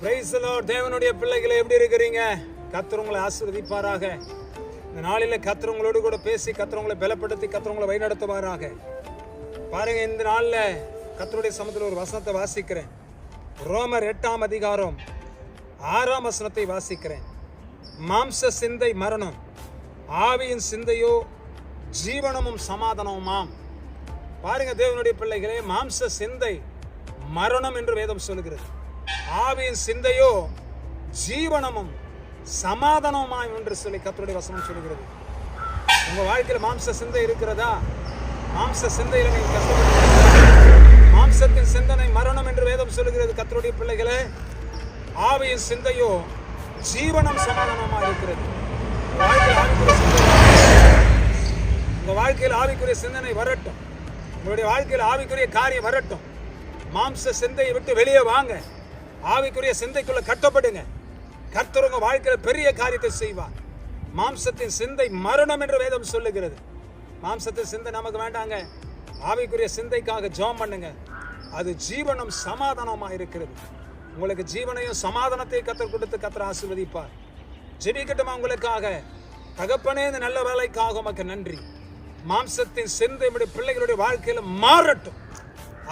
Price தேவனுடைய பிள்ளைகளை எப்படி இருக்கிறீங்க? கர்த்தர் உங்களை இந்த நாளில் கர்த்தர் கூட பேசி கர்த்தர் பலப்படுத்தி கர்த்தர் வழிநடத்துவாராக. பாருங்க இந்த நாளில் கத்தருடைய சமத்தில் ஒரு வசனத்தை வாசிக்கிறேன். ரோமர் எட்டாம் அதிகாரம் ஆறாம் வசனத்தை வாசிக்கிறேன். மாம்ச சிந்தை மரணம் ஆவியின் சிந்தையோ ஜீவனமும் சமாதானமுமாம். பாருங்க தேவனுடைய பிள்ளைகளே மாம்ச சிந்தை மரணம் என்று வேதம் சொல்லுகிறது. ஆவியின் சிந்தையோ ஜீவனமும் சமாதானமாயும் என்று சொல்லி கத்தருடைய வசனம் சொல்கிறது. உங்கள் வாழ்க்கையில் மாம்ச சிந்தை இருக்கிறதா? மாம்ச சிந்தையில் நீங்கள் கஷ்டப்படுறீங்களா? மாம்சத்தின் சிந்தனை மரணம் என்று வேதம் சொல்லுகிறது கத்தருடைய பிள்ளைகளே. ஆவியின் சிந்தையோ ஜீவனம் சமாதானமாக இருக்கிறது. உங்கள் வாழ்க்கையில் வாழ்க்கையில் ஆவிக்குரிய சிந்தனை வரட்டும். உங்களுடைய வாழ்க்கையில் ஆவிக்குரிய காரியம் வரட்டும். மாம்ச சிந்தையை விட்டு வெளியே வாங்க. ஆவிக்குரிய சிந்தைக்குள்ள கட்டப்படுங்க. கர்த்தர் உங்க வாழ்க்கையில் பெரிய காரியத்தை செய்வார். மாம்சத்தின் சிந்தை மரணம் என்று வேதம் சொல்லுகிறது. மாம்சத்தின் சிந்தை நமக்கு வேண்டாங்க. ஆவிக்குரிய சிந்தைக்காக ஜெபம் பண்ணுங்க. அது ஜீவனம் சமாதானமாக இருக்கிறது. உங்களுக்கு ஜீவனையும் சமாதானத்தை கத்தர் கொடுத்து கத்தர் ஆசீர்வதிப்பார். ஜெபிக்கட்டுமா உங்களுக்காக? தகப்பனே இந்த நல்ல வேலைக்காக உமக்கு நன்றி. மாம்சத்தின் சிந்தை பிள்ளைகளுடைய வாழ்க்கையில் மாறட்டும்.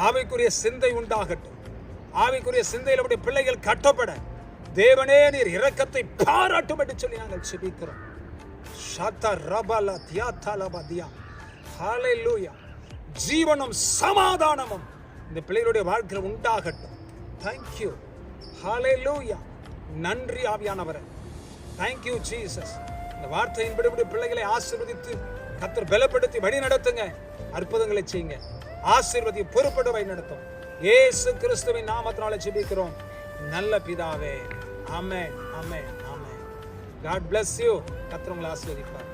ஆவிக்குரிய சிந்தை உண்டாகட்டும். ஆவிக்குரிய சிந்தையில் நம்முடைய பிள்ளைகள் கட்டப்பட. தேவனே நீர் இரக்கத்தை பாராட்டும் என்று சொல்லி நாங்கள் செபிக்கிறோம் ஷாத்தா ரபலா தியாத்தா லபதியா லூயா ஜீவனும் சமாதானமும் இந்த பிள்ளைகளுடைய வாழ்க்கையில் உண்டாகட்டும். தேங்க்யூ லூயா நன்றி ஆவியானவரே. தேங்க்யூ ஜீசஸ் இந்த வார்த்தையின் விடுபடி பிள்ளைகளை ஆசிர்வதித்து கத்தர் பலப்படுத்தி வழி நடத்துங்க அற்புதங்களை செய்யுங்க. ஆசீர்வதி பொறுப்பட வழி நடத்தும் ஏசு கிறிஸ்துவின் நாமத்தினால ஜெபிக்கிறோம். நல்ல பிதாவே. ஆமே ஆமே ஆமே காட் பிளஸ் யூ கத்தர் ஆசீர்வதிப்பார்.